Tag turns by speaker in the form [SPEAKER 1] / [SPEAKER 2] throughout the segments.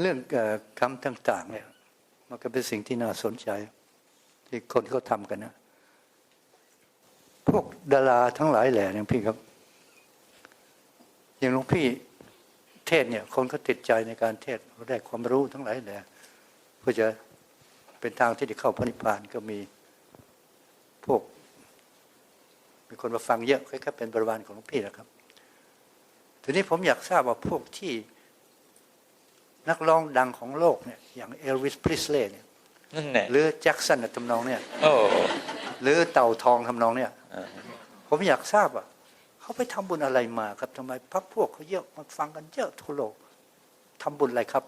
[SPEAKER 1] เรื่องคำต่างๆเนี่ยมันก็เป็นสิ่งที่น่าสนใจ ที่คนเขาทำกันนะ พวกดาราทั้งหลายแหล่เนี่ยพี่ครับ อย่างหลวงพี่เทศเนี่ย คนก็ติดใจในการเทศเราได้ความรู้ทั้งหลายแหล่เพื่อจะเป็นทางที่จะเข้าพระนิพพานก็มีพวก มีคนมาฟังเยอะคล้ายๆเป็นบริวารของหลวงพี่นะครับทีนี้ผมอยากทราบว่าพวกที่ นักร้องดังของโลกเนี่ยอย่างเอลวิสพริสเลย์เนี่ย
[SPEAKER 2] นั่นแหละ
[SPEAKER 1] หรือแจ็คสันทำนองเนี่ย
[SPEAKER 2] โอ้
[SPEAKER 1] หรือเต่าทองทำนองเนี่ย
[SPEAKER 2] อ่า
[SPEAKER 1] ผมอยากทราบว่าเขาไปทำบุญอะไรมาครับทำไมพักพวกเขาเยอะมาฟังกันเยอะทั่วโลกทำบุญอะไรครับ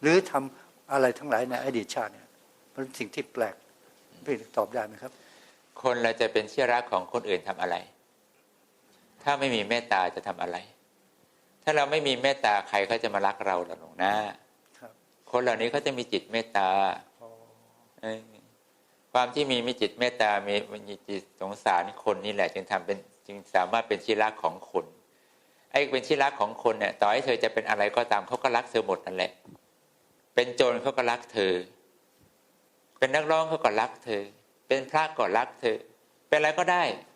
[SPEAKER 1] หรือทำอะไรทั้งหลายในอดีตชาติเนี่ยมันเป็นสิ่งที่แปลกพี่ตอบได้ไหมครับ
[SPEAKER 2] คนเราจะเป็นที่รักของคนอื่นทำอะไร ถ้าไม่มีเมตตาจะทำอะไร ถ้าเราไม่มีเมตตาใครเขาจะมารักเราหรอกหลวงนะครับคนเหล่านี้เขาจะมีจิตเมตตาเออความที่มีมีจิตเมตตา มีมีจิตสงสารคนนี่แหละ จึงทำเป็นจึงสามารถเป็นที่รักของคนไอ้เป็นที่รักของคนเนี่ยต่อให้เธอจะเป็นอะไรก็ตามเขาก็รักเธอหมดนั่นแหละ เป็นโจรเขาก็รักเธอ เป็นนักร้องเขาก็รักเธอ เป็นพระก็รักเธอ เป็นอะไรก็ได้ผ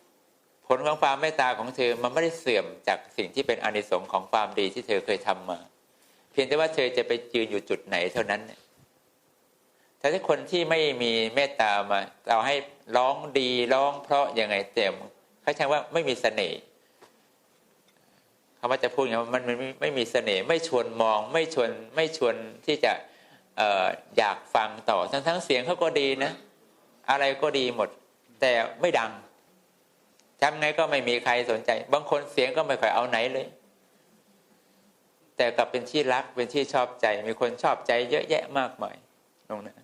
[SPEAKER 2] ลของความเมตตาของเธอมันไม่ได้เสื่อมจากสิ่งที่เป็นอนิสงส์ของความดีที่เธอเคยทำมา เพียงแต่ว่าเธอจะไปยืนอยู่จุดไหนเท่านั้นเนี่ยแต่คนที่ไม่มีเมตตามาเราให้ร้องดีร้องเพราะยังไงเต็มเขาใช้ว่าไม่มีเสน่ห์คำว่าจะพูดอย่างนี้มันมันไม่ไม่มีเสน่ห์ไม่ชวนมอง ไม่ชวนไม่ชวนที่จะเอออยากฟังต่อทั้งทั้งเสียงเขาก็ดีนะ อะไรก็ดีหมด แต่ไม่ดัง ทำไงก็ไม่มีใครสนใจ บางคนเสียงก็ไม่ค่อยเอาไหนเลย แต่กลับเป็นที่รักเป็นที่ชอบใจ มีคนชอบใจเยอะแยะมากมายตรงนั้น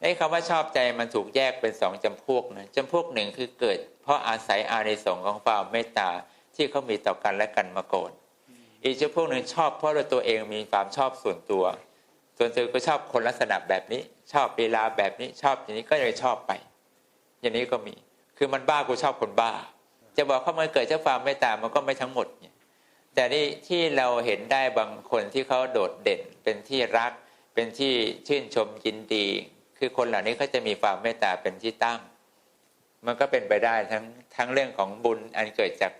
[SPEAKER 2] ไอ้คำว่าชอบใจมันถูกแยกเป็นสองจำพวกนะจำพวกหนึ่งคือเกิด เพราะอาศัยอานิสงส์ของความเมตตาที่เขามีต่อกันและกันมาก่อนอีกจำพวกหนึ่งชอบเพราะว่าตัวเองมีความชอบส่วนตัว ส่วนเธอก็ชอบคนลักษณะแบบนี้ ชอบเวลาแบบนี้ชอบอย่างนี้ก็เลยชอบไป อย่างนี้ก็มี คือมันบ้ากูชอบคนบ้า จะบอกเขามันเกิดจากความเมตตามันก็ไม่ทั้งหมดเนี่ยแต่นี่ที่เราเห็นได้บางคนที่เขาโดดเด่น เป็นที่รัก เป็นที่ชื่นชมยินดี คือคนเหล่านี้เขาจะมีความเมตตาเป็นที่ตั้ง มันก็เป็นไปได้ทั้งทั้งเรื่องของบุญอันเกิดจาก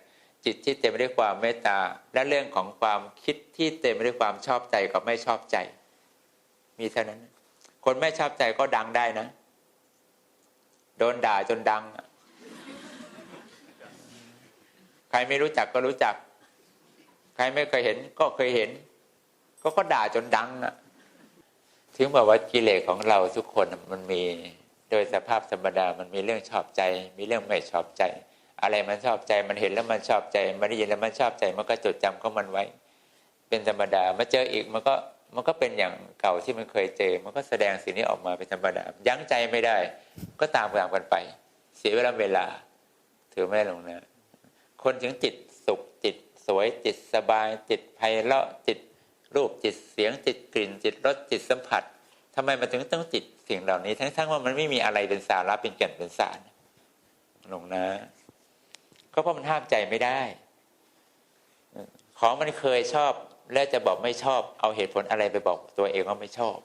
[SPEAKER 2] จิตที่เต็มไปด้วยความเมตตา และเรื่องของความคิดที่เต็มไปด้วยความชอบใจกับไม่ชอบใจ มีเท่านั้น คนไม่ชอบใจก็ดังได้นะ โดนด่าจนดังอะใค รไม่รู้จักก็รู้จัก ใครไม่เคยเห็นก็เคยเห็น ก็ก็ด่าจนดังอะถึงบอกว่ากิเลสของเราทุกคนมันมีโดยสภาพธรรมดามันมีเรื่องชอบใจ มีเรื่องไม่ชอบใจ อะไรมันชอบใจมันเห็นแล้วมันชอบใจ มันได้ยินแล้วมันชอบใจ มันก็จดจำของมันไว้ เป็นธรรมดามาเจออีกมันก็มันก็เป็นอย่างเก่าที่มันเคยเจอ มันก็แสดงสิ่งนี้ออกมาเป็นธรรมดา ยั้งใจไม่ได้ ก็ตามตามกันไป เสียเวลาเวลา ถือไม่ลงนะ คนถึงจิตสุขจิตสวยจิตสบาย จิตไพเราะจิตรูปจิตเสียงจิตกลิ่น จิตรสจิตสัมผัสทำไมมันถึงต้องจิตสิ่งเหล่านี้ ทั้งๆว่ามันไม่มีอะไรเป็นสาระเป็นแก่นเป็นสารลงนะก็เพราะมันห้ามใจไม่ได้ ของมันเคยชอบแล้วจะบอกไม่ชอบ เอาเหตุผลอะไรไปบอกตัวเองว่าไม่ชอบ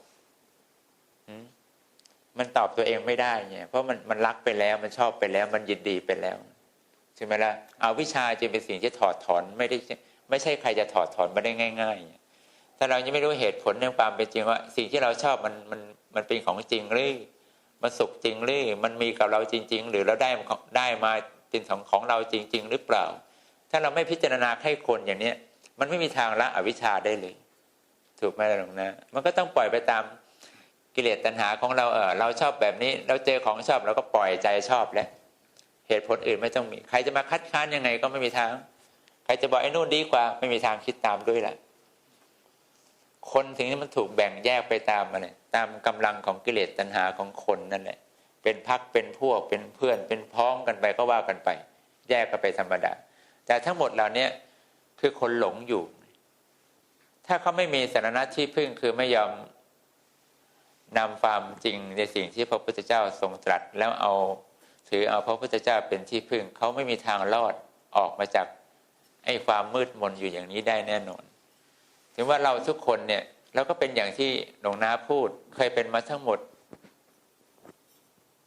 [SPEAKER 2] มันตอบตัวเองไม่ได้เนี่ยเพราะมันมันรักไปแล้วมันชอบไปแล้ว มันยินดีไปแล้ว ช่ไหมล่ะเอาวิชาจึงเป็นสิ่งที่ถอดถอนไม่ได้ไม่ใช่ใครจะถอดถอนมาได้ง่าย ๆ ถ้าเรายังไม่รู้เหตุผลในความเป็นจริงว่า สิ่งที่เราชอบมันมันมันเป็นของจริงหรือมันสุขจริงหรือมันมีกับเราจริง ๆ หรือเราได้ได้มาเป็นของของเราจริง ๆ หรือเปล่า ถ้าเราไม่พิจารณาให้คนอย่างเนี้ย มันไม่มีทางละอวิชชาได้เลย ถูกไหมล่ะหลวงนะ มันก็ต้องปล่อยไปตามกิเลสตัณหาของเราเออเราชอบแบบนี้ เราเจอของชอบเราก็ปล่อยใจชอบแล้ว เหตุผลอื่นไม่ต้องมี ใครจะมาคัดค้านยังไงก็ไม่มีทาง ใครจะบอกไอ้นู่นดีกว่า ไม่มีทางคิดตามด้วยแหละคนถึงนี้มันถูกแบ่งแยกไปตามมันเลยตามกำลังของกิเลสตัณหาของคนนั่นแหละเป็นพักเป็นพวกเป็นเพื่อน เป็นพ้องกันไปก็ว่ากันไป แยกกันไปธรรมดา แต่ทั้งหมดเหล่านี้คือคนหลงอยู่ ถ้าเขาไม่มีสาระที่พึ่งคือไม่ยอมนำความจริงในสิ่งที่พระพุทธเจ้าทรงตรัสแล้วเอา ถือเอาพระพุทธเจ้าเป็นที่พึ่งเขาไม่มีทางรอดออกมาจากไอ้ความมืดมนอยู่อย่างนี้ได้แน่นอน ถึงว่าเราทุกคนเนี่ยเราก็เป็นอย่างที่หลวงนาพูด เคยเป็นมาทั้งหมด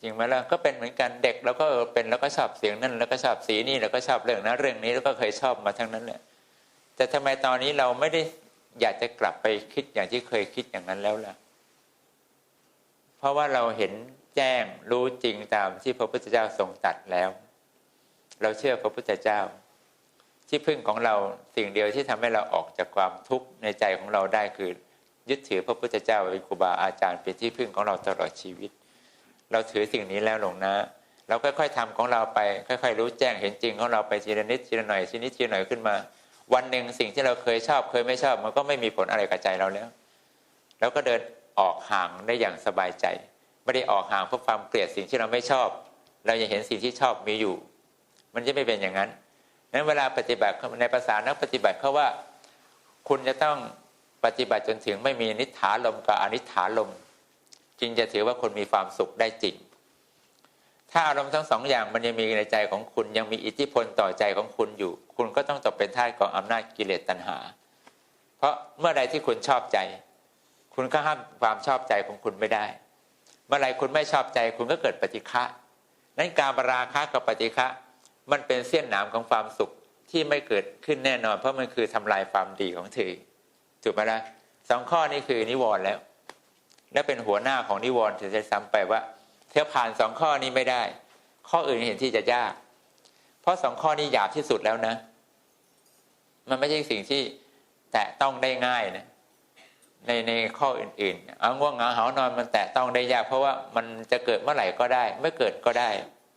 [SPEAKER 2] จริงไหมล่ะก็เป็นเหมือนกันเด็กแล้วก็เป็นแล้วก็ชอบเสียงนั่นแล้วก็ชอบสีนี่แล้วก็ชอบเรื่องนั้นเรื่องนี้แล้วก็เคยชอบมาทั้งนั้นแหละแต่ทำไมตอนนี้เราไม่ได้อยากจะกลับไปคิดอย่างที่เคยคิดอย่างนั้นแล้วล่ะเราะว่าเราเห็นแจ้งรู้จริงตามที่พระพุทธเจ้าทรงตัดแล้ว เราเชื่อพระพุทธเจ้า ที่พึ่งของเราสิ่งเดียวที่ทำให้เราออกจากความทุกข์ในใจของเราได้คือ ยึดถือพระพุทธเจ้าเป็นครูบาอาจารย์เป็นที่พึ่งของเราตลอดชีวิต เราถือสิ่งนี้แล้วหลวงนะ เราค่อยๆทำของเราไป ค่อย ๆ รู้แจ้งเห็นจริงของเราไปทีละนิดทีละหน่อยทีนิดทีละหน่อยขึ้นมา วันหนึ่งสิ่งที่เราเคยชอบเคยไม่ชอบ มันก็ไม่มีผลอะไรกับใจเราแล้ว แล้วก็เดิน ออกห่างได้อย่างสบายใจ ไม่ได้ออกห่างเพราะความเกลียดสิ่งที่เราไม่ชอบ เราจะเห็นสิ่งที่ชอบมีอยู่ มันจะไม่เป็นอย่างนั้นนั้นเวลาปฏิบัติในภาษานักปฏิบัติเขาว่า คุณจะต้องปฏิบัติจนถึงไม่มีนิถาลมกับอนิถาลม จึงจะถือว่าคุณมีความสุขได้จริง ถ้าอารมณ์ทั้งสองอย่างมันยังมีในใจของคุณยังมีอิทธิพลต่อใจของคุณอยู่ คุณก็ต้องตกเป็นทาสของอำนาจกิเลสตัณหา เพราะเมื่อใดที่คุณชอบใจ คุณก็ห้ามความชอบใจของคุณไม่ได้ เมื่อไรคุณไม่ชอบใจคุณก็เกิดปฏิฆะนั้นการบราคะกับปฏิฆะมันเป็นเสี้ยนหนามของความสุขที่ไม่เกิดขึ้นแน่นอน เพราะมันคือทำลายความดีของเธอถูกไหมล่ะสองข้อนี้คือนิวรณ์แล้ว และเป็นหัวหน้าของนิวรณ์ถึงจะซ้ำไปว่าเธอผ่านสองข้อนี้ไม่ได้ ข้ออื่นเห็นที่จะยาก เพราะสองข้อนี้หยาบที่สุดแล้วนะ มันไม่ใช่สิ่งที่แตะต้องได้ง่ายนะ ในในข้ออื่นๆเอาง่วงเหงาหานอนมันแตะต้องได้ยาก เพราะว่ามันจะเกิดเมื่อไหร่ก็ได้ ไม่เกิดก็ได้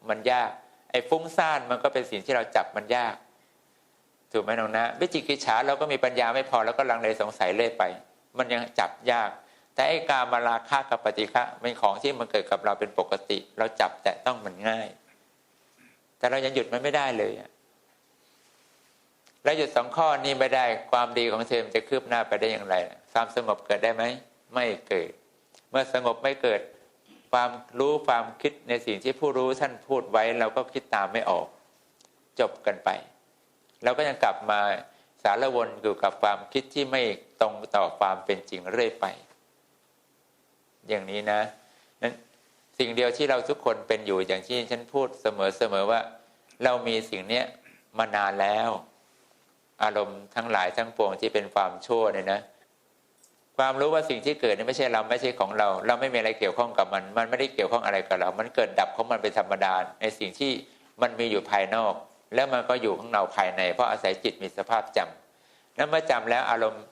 [SPEAKER 2] มันยาก ไอ้ฟุ้งซ่านมันก็เป็นสิ่งที่เราจับมันยาก ถูกไหมน้องนะวิจิกิจฉาเราก็มีปัญญาไม่พอแล้วก็ลังเลสงสัยเลื่อยไป มันยังจับยาก แต่ไอ้การมาราคะกับปฏิฆะเป็นของที่มันเกิดกับเราเป็นปกติ เราจับแต่ต้องมันง่าย แต่เรายังหยุดมันไม่ได้เลยอะ แล้วหยุดสองข้อนี้ไม่ได้ความดีของเธอมันจะคืบหน้าไปได้อย่างไร ความสงบเกิดได้ไหม ไม่เกิด เมื่อสงบไม่เกิด ความรู้ความคิดในสิ่งที่ผู้รู้ท่านพูดไว้ เราก็คิดตามไม่ออก จบกันไปเราก็ยังกลับมาสารวนอยู่กับความคิดที่ไม่ตรงต่อความเป็นจริงเรื่อยไป อย่างนี้นะนั้นสิ่งเดียวที่เราทุกคนเป็นอยู่อย่างที่ฉันพูดเสมอๆว่า เรามีสิ่งเนี้ยมานานแล้ว อารมณ์ทั้งหลายทั้งปวงที่เป็นความชั่วเนี่ยนะ ความรู้ว่าสิ่งที่เกิดนี่ไม่ใช่เราไม่ใช่ของเรา เราไม่มีอะไรเกี่ยวข้องกับมัน มันไม่ได้เกี่ยวข้องอะไรกับเรา มันเกิดดับของมันเป็นธรรมดาในสิ่งที่มันมีอยู่ภายนอก แล้วมันก็อยู่ข้างเราภายใน เพราะอาศัยจิตมีสภาพจำแล้วเมื่อจำแล้วอารมณ์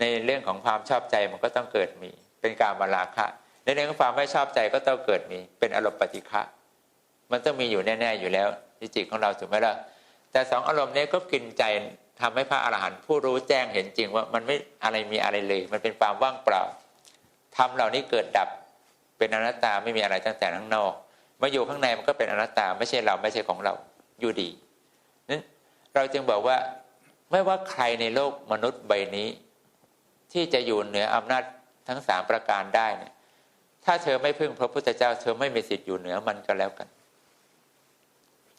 [SPEAKER 2] ในเรื่องของความชอบใจมันก็ต้องเกิดมี เป็นการมาราคะ ในเรื่องของความไม่ชอบใจก็ต้องเกิดมี เป็นอารมณ์ปฏิฆะมันต้องมีอยู่แน่ ๆอยู่แล้วที่จิตของเราถูกไหมล่ะแต่สองอารมณ์นี้ก็กินใจ ทำให้พระอรหันต์ผู้รู้แจ้งเห็นจริงว่ามันไม่อะไรมีอะไรเลย มันเป็นความว่างเปล่าทำเหล่านี้เกิดดับเป็นอนัตตาไม่มีอะไรตั้งแต่ข้างนอกมาอยู่ข้างในมันก็เป็นอนัตตาไม่ใช่เราไม่ใช่ของเราอยู่ดีนั้นเราจึงบอกว่าไม่ว่าใครในโลกมนุษย์ใบนี้ ที่จะอยู่เหนืออำนาจทั้งสามประการได้เนี่ยถ้าเธอไม่พึ่งพระพุทธเจ้า เธอไม่มีสิทธิ์อยู่เหนือมันก็แล้วกัน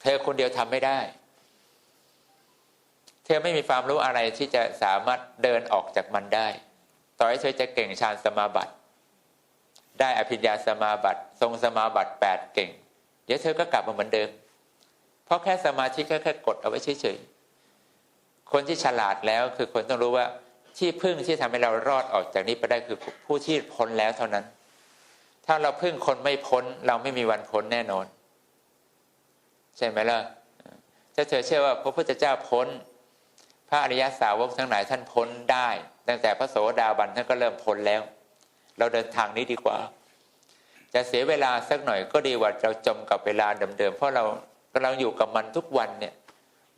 [SPEAKER 2] เธอคนเดียวทำไม่ได้ เธอไม่มีความรู้อะไรที่จะสามารถเดินออกจากมันได้ ต่อให้เธอจะเก่งฌานสมาบัติ ได้อภิญญาสมาบัติ ทรงสมาบัติแปดเก่ง เดี๋ยวเธอก็กลับมาเหมือนเดิม เพราะแค่สมาธิแค่แค่กดเอาไว้เฉยๆ คนที่ฉลาดแล้วคือคนต้องรู้ว่าที่พึ่งที่ทำให้เรารอดออกจากนี้ไปได้คือผู้ที่พ้นแล้วเท่านั้น ถ้าเราพึ่งคนไม่พ้น เราไม่มีวันพ้นแน่นอน ใช่ไหมล่ะถ้าเธอเชื่อว่าพระพุทธเจ้าพ้น พระอริยสาวกทั้งหลายท่านพ้นได้ ตั้งแต่พระโสดาบันท่านก็เริ่มพ้นแล้ว เราเดินทางนี้ดีกว่า จะเสียเวลาสักหน่อยก็ดีกว่าเราจมกับเวลาเดิมๆเพราะเรากำลังอยู่กับมันทุกวันเนี่ย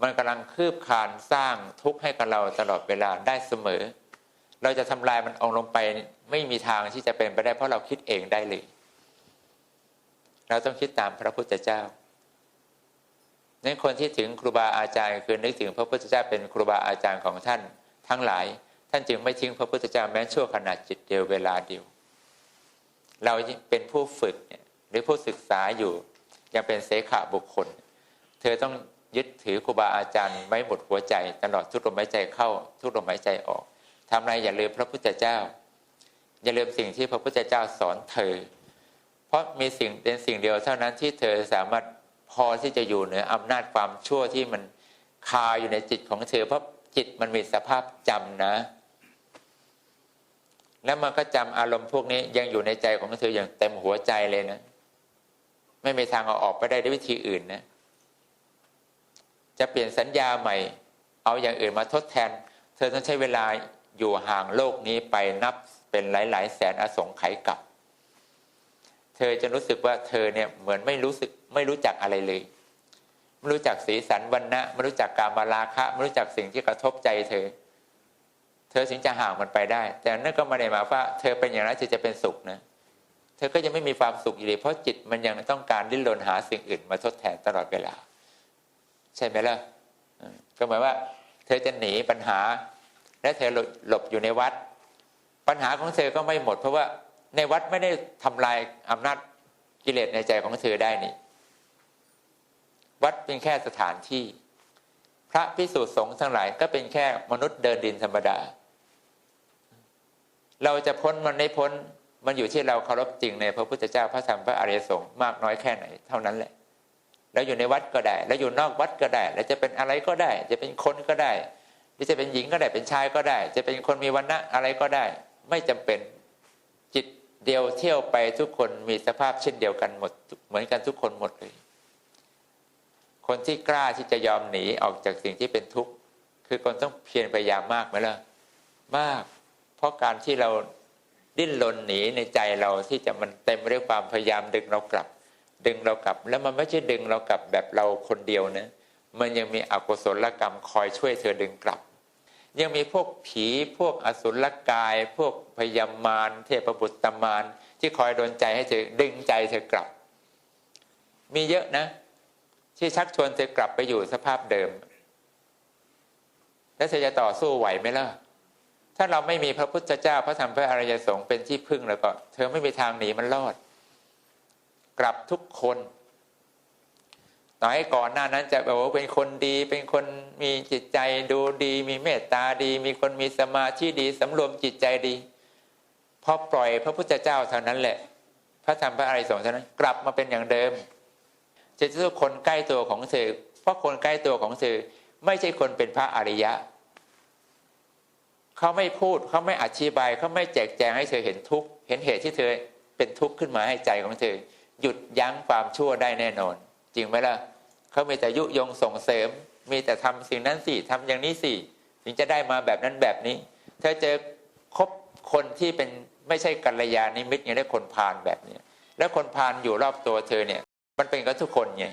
[SPEAKER 2] มันกำลังคืบคลานสร้างทุกข์ให้กับเราตลอดเวลาได้เสมอ เราจะทำลายมันองลงไปไม่มีทางที่จะเป็นไปได้เพราะเราคิดเองได้เลย เราต้องคิดตามพระพุทธเจ้า นั้นคนที่ถึงครูบาอาจารย์คือนึกถึงพระพุทธเจ้าเป็นครูบาอาจารย์ของท่านทั้งหลาย ท่านจึงไม่ทิ้งพระพุทธเจ้าแม้ชั่วขณะจิตเดียวเวลาเดียว เราเป็นผู้ฝึกเนี่ยหรือผู้ศึกษาอยู่ยังเป็นเสขะบุคคล เธอต้องยึดถือครูบาอาจารย์ไว้หมดหัวใจตลอดทุกลมหายใจเข้า ทุกลมหายใจออกทำอะไรอย่าลืมพระพุทธเจ้า อย่าลืมสิ่งที่พระพุทธเจ้าสอนเธอ เพราะมีสิ่งเป็นสิ่งเดียวเท่านั้นที่เธอสามารถ พอที่จะอยู่เหนืออำนาจความชั่วที่มันคาอยู่ในจิตของเธอเพราะจิตมันมีสภาพจำนะ แล้วมันก็จำอารมณ์พวกนี้ยังอยู่ในใจของเธออย่างเต็มหัวใจเลยนะ ไม่มีทางเอาออกไปได้ด้วยวิธีอื่นนะ จะเปลี่ยนสัญญาใหม่ เอาอย่างอื่นมาทดแทน เธอต้องใช้เวลาอยู่ห่างโลกนี้ไปนับเป็นหลาย ๆ แสนอสงไขยกลับ เธอจะรู้สึกว่าเธอเนี่ยเหมือนไม่รู้สึกไม่รู้จักอะไรเลย ไม่รู้จักสีสันวันนะไม่รู้จักการมาราคะ ไม่รู้จักสิ่งที่กระทบใจเธอ เธอถึงจะห่างมันไปได้ แต่นั่นก็ไม่ได้หมายว่า เธอเป็นอย่างนั้นเธอจะเป็นสุขนะเธอก็ยังไม่มีความสุขอยู่ดีเพราะจิตมันยังต้องการดิ้นรนหาสิ่งอื่นมาทดแทนตลอดเวลา ใช่ไหมล่ะก็หมายว่า เธอจะหนีปัญหา และเธอหลบอยู่ในวัด ปัญหาของเธอก็ไม่หมดเพราะว่า ในวัดไม่ได้ทำลายอำนาจกิเลสในใจของเธอได้นี่ วัดเป็นแค่สถานที่ พระพิสุสงฆ์ทั้งหลาย ก็เป็นแค่มนุษย์เดินดินธรรมดา เราจะพ้นมันไม่พ้นมันอยู่ที่เราเคารพจริงในพระพุทธเจ้าพระธรรมพระอริยสงฆ์มากน้อยแค่ไหน เท่านั้นแหละแล้วอยู่ในวัดก็ได้ แล้วอยู่นอกวัดก็ได้ แล้วจะเป็นอะไรก็ได้ จะเป็นคนก็ได้หรือจะเป็นหญิงก็ได้เป็นชายก็ได้ จะเป็นคนมีวันณะอะไรก็ได้ ไม่จำเป็น เดียวเที่ยวไปทุกคนมีสภาพเช่นเดียวกันหมด เหมือนกันทุกคนหมดเลย คนที่กล้าที่จะยอมหนีออกจากสิ่งที่เป็นทุกข์คือคนต้องเพียรพยายามมากไหมล่ะมาก เพราะการที่เราดิ้นรนหนีในใจเราที่จะมันเต็มไปด้วยความพยายามดึงเรากลับ ดึงเรากลับ แล้วมันไม่ใช่ดึงเรากลับแบบเราคนเดียวนะมันยังมีอกุศลกรรมคอยช่วยเธอดึงกลับ ยังมีพวกผีพวกอสุรกาย พวกพยามารเทพบุตรมารที่คอยโดนใจให้เธอดึงใจเธอกลับ มีเยอะนะ ที่ชักชวนเธอกลับไปอยู่สภาพเดิม แล้วเธอจะต่อสู้ไหวไหมล่ะถ้าเราไม่มีพระพุทธเจ้าพระธรรมพระอริยสงฆ์เป็นที่พึ่งแล้วก็ เธอไม่มีทางหนีมันรอด กลับทุกคน ต่อให้ก่อนหน้านั้นจะแบบว่าเป็นคนดี เป็นคนมีจิตใจดูดี มีเมตตาดี มีคนมีสมาธิดีสำรวมจิตใจดีพอปล่อยพระพุทธเจ้าเท่านั้นแหละ พระธรรมพระอริยสงฆ์เท่านั้นกลับมาเป็นอย่างเดิมจะทุกคนใกล้ตัวของเธอเพราะคนใกล้ตัวของเธอไม่ใช่คนเป็นพระอริยะเขาไม่พูดเขาไม่อธิบายเขาไม่แจกแจงให้เธอเห็นทุกข์เห็นเหตุที่เธอเป็นทุกข์ขึ้นมาให้ใจของเธอ หยุดยั้งความชั่วได้แน่นอน ริงไหมล่ะเขามีแต่ยุยงส่งเสริม มีแต่ทำสิ่งนั้นสิทำอย่างนี้สิถึงจะได้มาแบบนั้นแบบนี้ เธอเจอคบคนที่เป็นไม่ใช่กัลยาณมิตรอย่างได้คนพาลแบบนี้แล้วคนพาลอยู่รอบตัวเธอเนี่ย มันเป็นกับทุกคนไง